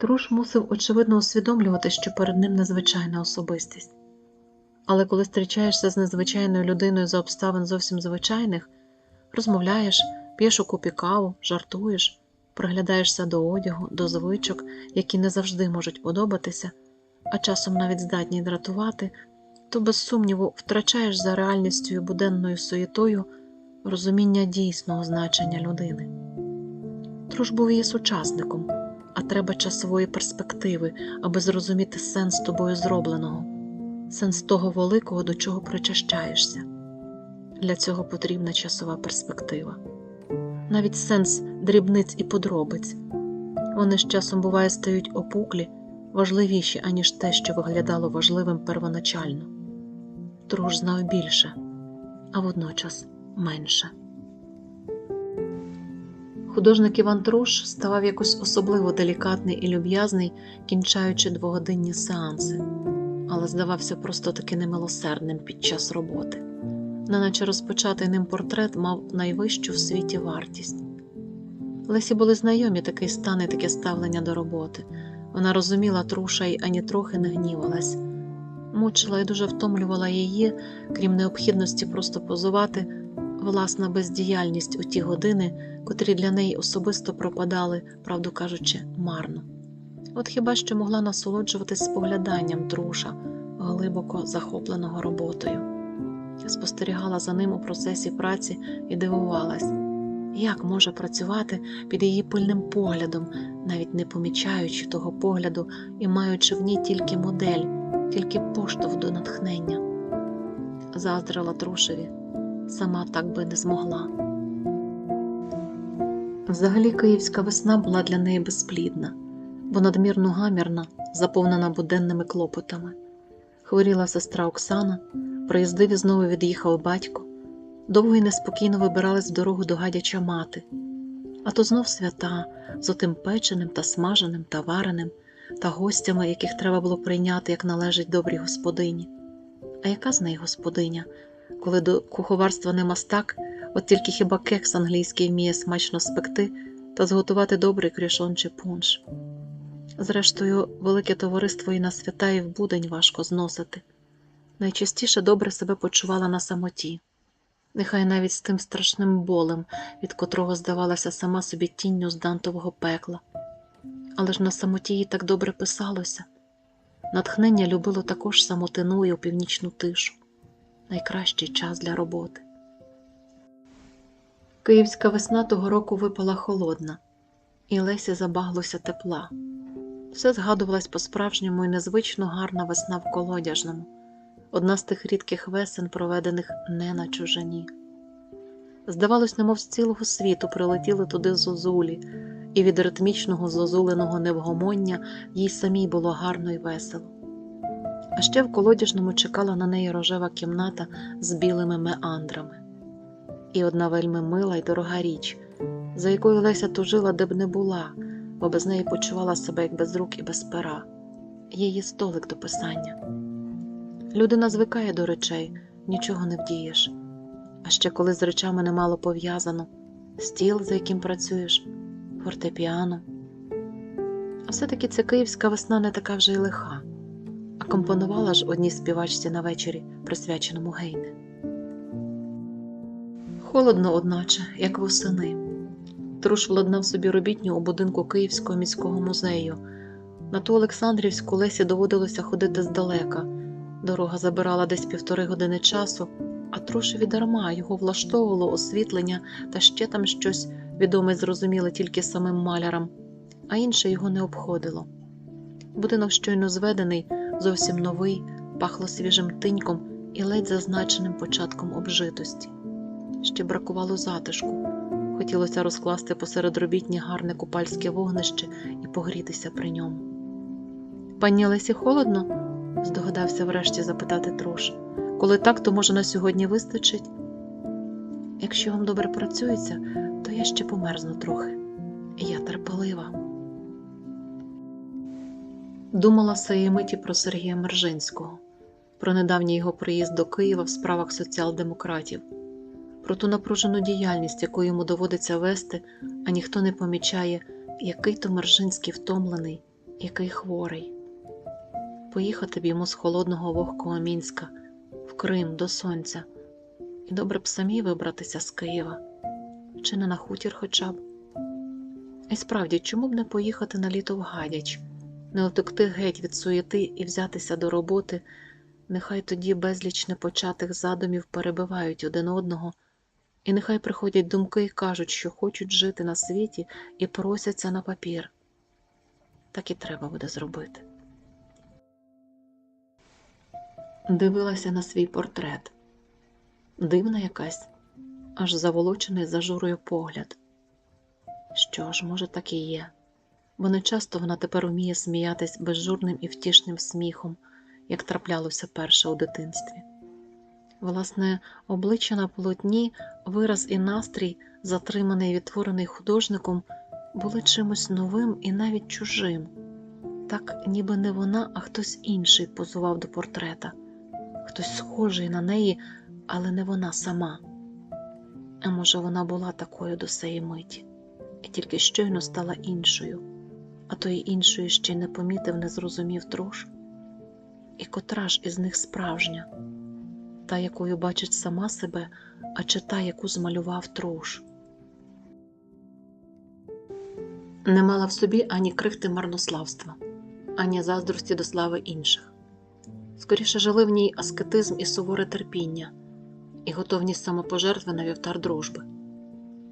Труш мусив очевидно усвідомлювати, що перед ним незвичайна особистість. Але коли зустрічаєшся з незвичайною людиною за обставин зовсім звичайних, розмовляєш, п'єш у купі каву, жартуєш, приглядаєшся до одягу, до звичок, які не завжди можуть подобатися, а часом навіть здатні дратувати, то без сумніву втрачаєш за реальністю і буденною суєтою розуміння дійсного значення людини. Труш був її сучасником, треба часової перспективи, аби зрозуміти сенс тобою зробленого, сенс того великого, до чого причащаєшся. Для цього потрібна часова перспектива. Навіть сенс дрібниць і подробиць. Вони з часом буває стають опуклі, важливіші, аніж те, що виглядало важливим первоначально. Труш знав більше, а водночас менше. Художник Іван Труш ставав якось особливо делікатний і люб'язний, кінчаючи двогодинні сеанси, але здавався просто таки немилосердним під час роботи, неначе розпочатий ним портрет мав найвищу в світі вартість. Лесі були знайомі такий стан і таке ставлення до роботи. Вона розуміла труша й ані трохи не гнівалась, мучила і дуже втомлювала її, крім необхідності просто позувати, власна бездіяльність у ті години, котрі для неї особисто пропадали, правду кажучи, марно. От хіба що могла насолоджуватись спогляданням труша, глибоко захопленого роботою. Спостерігала за ним у процесі праці і дивувалась, як може працювати під її пильним поглядом, навіть не помічаючи того погляду і маючи в ній тільки модель, тільки поштовх до натхнення. Заздрила Трушеві, сама так би не змогла. Взагалі київська весна була для неї безплідна, бо надмірно гамірна, заповнена буденними клопотами. Хворіла сестра Оксана, приїздив і знову від'їхав батько, довго й неспокійно вибирались в дорогу до гадяча мати, а то знов свята з отим печеним та смаженим та вареним та гостями, яких треба було прийняти, як належить добрій господині. А яка з неї господиня, коли до куховарства не мастак, от тільки хіба кекс англійський вміє смачно спекти та зготувати добрий крішон чи пунш. Зрештою, велике товариство і на свята, і в будень важко зносити. Найчастіше добре себе почувала на самоті, нехай навіть з тим страшним болем, від котрого здавалася сама собі тінню з дантового пекла. Але ж на самоті їй так добре писалося. Натхнення любило також самотину і північну тишу найкращий час для роботи. Київська весна того року випала холодна, і Лесі забаглося тепла. Все згадувалась по-справжньому і незвично гарна весна в колодяжному, одна з тих рідких весен, проведених не на чужині. Здавалось, немов з цілого світу прилетіли туди зозулі, і від ритмічного зозуленого невгомоння їй самій було гарно і весело. А ще в колодяжному чекала на неї рожева кімната з білими меандрами. І одна вельми мила й дорога річ, за якою Леся тужила, де б не була, бо без неї почувала себе як без рук і без пера, її столик до писання. Людина звикає до речей, нічого не вдієш. А ще коли з речами немало пов'язано, стіл, за яким працюєш, фортепіано. А все-таки ця київська весна не така вже й лиха, а компонувала ж одній співачці на вечорі, присвяченому Гейне. Холодно, одначе, як восени. Труш владнав собі робітню у будинку Київського міського музею. На ту Олександрівську Лесі доводилося ходити здалека. Дорога забирала десь півтори години часу, а Трушеві дарма його влаштовувало освітлення та ще там щось відоме зрозуміле тільки самим малярам, а інше його не обходило. Будинок щойно зведений, зовсім новий, пахло свіжим тиньком і ледь зазначеним початком обжитості. Ще бракувало затишку. Хотілося розкласти посеред робітні гарне купальське вогнище і погрітися при ньому. Пані Лесі холодно? здогадався врешті запитати Труш. Коли так, то може на сьогодні вистачить? Якщо вам добре працюється, то я ще померзну трохи. Я терпелива. Думала сеї миті про Сергія Мержинського, про недавній його приїзд до Києва в справах соціал-демократів, про ту напружену діяльність, яку йому доводиться вести, а ніхто не помічає, який то Мержинський втомлений, який хворий. Поїхати б йому з холодного вогкого Мінська в Крим до сонця, і добре б самі вибратися з Києва, чи не на хутір хоча б. І справді, чому б не поїхати на літо в Гадяч, не утекти геть від суєти і взятися до роботи, нехай тоді безліч непочатих задумів перебивають один одного, і нехай приходять думки і кажуть, що хочуть жити на світі і просяться на папір. Так і треба буде зробити. Дивилася на свій портрет. Дивна якась, аж заволочений зажурою погляд. Що ж, може, так і є, бо не часто вона тепер уміє сміятись безжурним і втішним сміхом, як траплялося перше у дитинстві. Власне, обличчя на полотні, вираз і настрій, затриманий і відтворений художником, були чимось новим і навіть чужим. Так, ніби не вона, а хтось інший позував до портрета, хтось схожий на неї, але не вона сама. А може, вона була такою до сеї миті, і тільки щойно стала іншою, а тої іншої ще не помітив, не зрозумів труш. І котра ж із них справжня, та, якою бачить сама себе, а чи та, яку змалював труш. Не мала в собі ані крихти марнославства, ані заздрості до слави інших. Скоріше жили в ній аскетизм і суворе терпіння, і готовність самопожертви на вівтар дружби.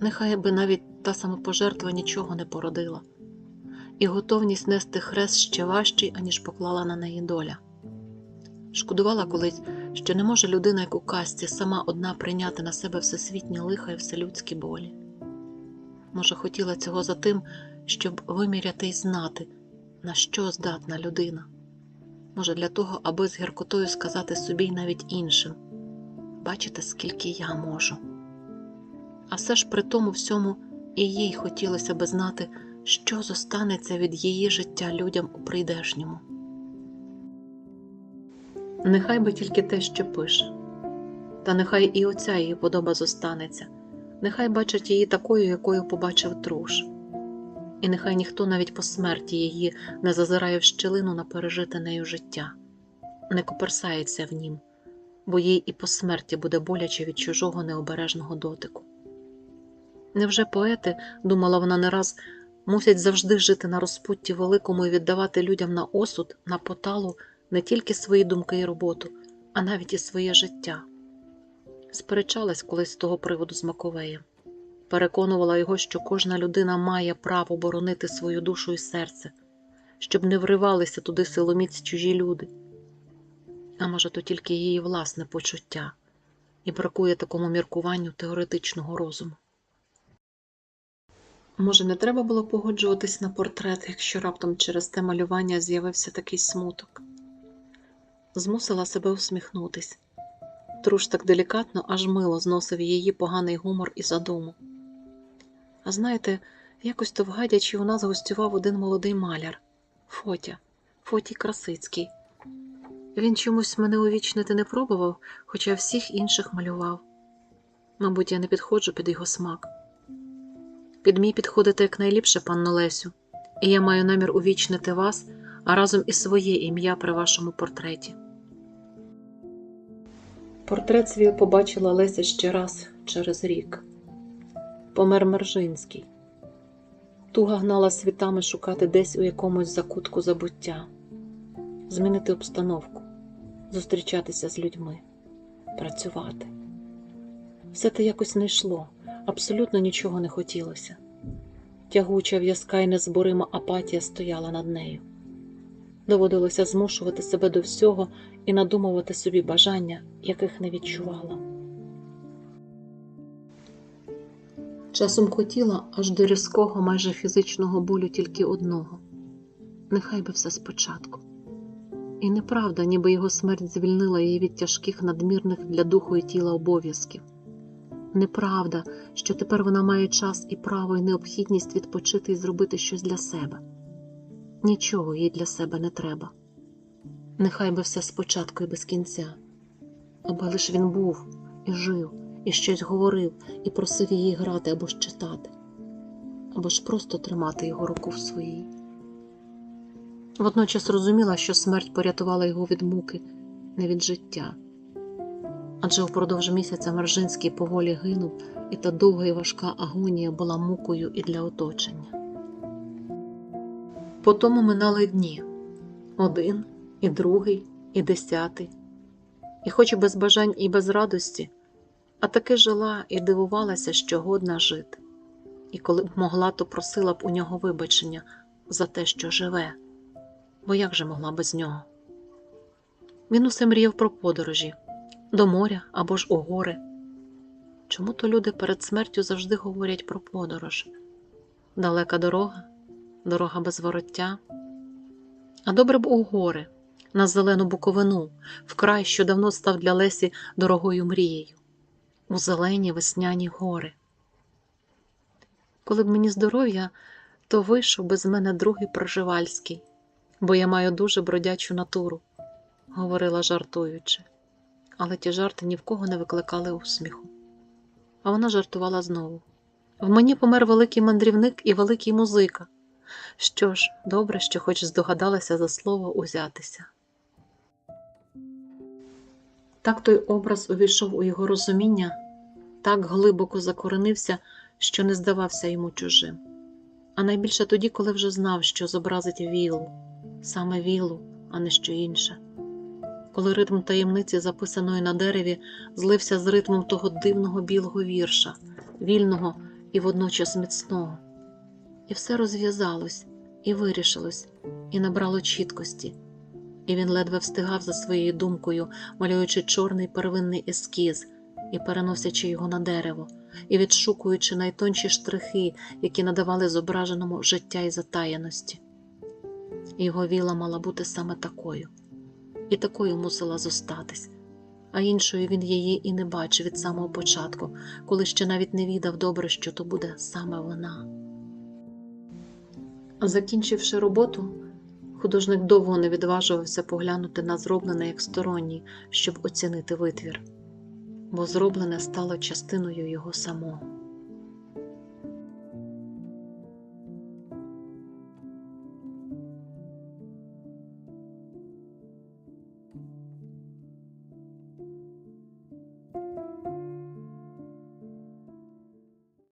Нехай би навіть та самопожертва нічого не породила, і готовність нести хрест ще важчий, аніж поклала на неї доля. Шкодувала колись, що не може людина, як у казці, сама одна прийняти на себе всесвітні лиха і вселюдські болі. Може, хотіла цього за тим, щоб виміряти й знати, на що здатна людина. Може, для того, аби з гіркотою сказати собі й навіть іншим бачите, скільки я можу. А все ж при тому всьому і їй хотілося би знати, що зостанеться від її життя людям у прийдешньому. Нехай би тільки те, що пише, та нехай і оця її подоба зостанеться, нехай бачить її такою, якою побачив труш, і нехай ніхто навіть по смерті її не зазирає в щелину на пережите нею життя, не коперсається в нім, бо їй і по смерті буде боляче від чужого необережного дотику. Невже поети, думала вона не раз, мусять завжди жити на розпутті великому і віддавати людям на осуд, на поталу не тільки свої думки і роботу, а навіть і своє життя. Сперечалась колись з того приводу з Маковеєм, переконувала його, що кожна людина має право боронити свою душу і серце, щоб не вривалися туди силоміць чужі люди. А може, то тільки її власне почуття, і бракує такому міркуванню теоретичного розуму. Може, не треба було погоджуватись на портрет, якщо раптом через те малювання з'явився такий смуток. Змусила себе усміхнутись. Труш так делікатно, аж мило зносив її поганий гумор і задуму. А знаєте, якось то в Гадячі у нас гостював один молодий маляр Фотя, Фотій Красицький. Він чомусь мене увічнити не пробував, хоча всіх інших малював. Мабуть, я не підходжу під його смак. Під мій підходите якнайліпше, панно Лесю, і я маю намір увічнити вас, а разом і своє ім'я при вашому портреті. Портрет свій побачила Леся ще раз через рік. Помер Мержинський. Туга гнала світами шукати десь у якомусь закутку забуття, змінити обстановку, зустрічатися з людьми, працювати. Все те якось не йшло, абсолютно нічого не хотілося. Тягуча в'язка й незборима апатія стояла над нею. Доводилося змушувати себе до всього і надумувати собі бажання, яких не відчувала. Часом хотіла аж до різкого, майже фізичного болю тільки одного нехай би все спочатку. І неправда, ніби його смерть звільнила її від тяжких надмірних для духу і тіла обов'язків. Неправда, що тепер вона має час і право і необхідність відпочити і зробити щось для себе. Нічого їй для себе не треба. Нехай би все спочатку і без кінця, аби лиш він був і жив, і щось говорив, і просив її грати або ж читати, або ж просто тримати його руку в своїй. Водночас розуміла, що смерть порятувала його від муки, не від життя. Адже впродовж місяця Мержинський поволі гинув, і та довга і важка агонія була мукою і для оточення. Потому минали дні один, і другий, і десятий. І хоч і без бажань і без радості, а таки жила і дивувалася, що годна жити. І коли б могла, то просила б у нього вибачення за те, що живе, бо як же могла без нього? Він усе мріяв про подорожі до моря або ж у гори. Чому то люди перед смертю завжди говорять про подорож? Далека дорога, дорога без вороття. А добре б у гори, на зелену буковину, в край, що давно став для Лесі дорогою мрією, у зелені весняні гори. Коли б мені здоров'я, то вийшов без мене другий Проживальський, бо я маю дуже бродячу натуру, говорила жартуючи, але ті жарти ні в кого не викликали усміху. А вона жартувала знову. В мені помер великий мандрівник і великий музика. Що ж, добре, що хоч здогадалася за слово узятися. Так той образ увійшов у його розуміння, так глибоко закоренився, що не здавався йому чужим. А найбільше тоді, коли вже знав, що зобразить вілу, саме вілу, а не що інше. Коли ритм таємниці, записаної на дереві, злився з ритмом того дивного білого вірша, вільного і водночас міцного. І все розв'язалось, і вирішилось, і набрало чіткості, і він ледве встигав за своєю думкою, малюючи чорний первинний ескіз і переносячи його на дерево, і відшукуючи найтонші штрихи, які надавали зображеному життя і затаяності. Його віла мала бути саме такою, і такою мусила зостатись, а іншою він її і не бачив від самого початку, коли ще навіть не відав добре, що то буде саме вона. Закінчивши роботу, художник довго не відважувався поглянути на зроблене як сторонній, щоб оцінити витвір, бо зроблене стало частиною його самого.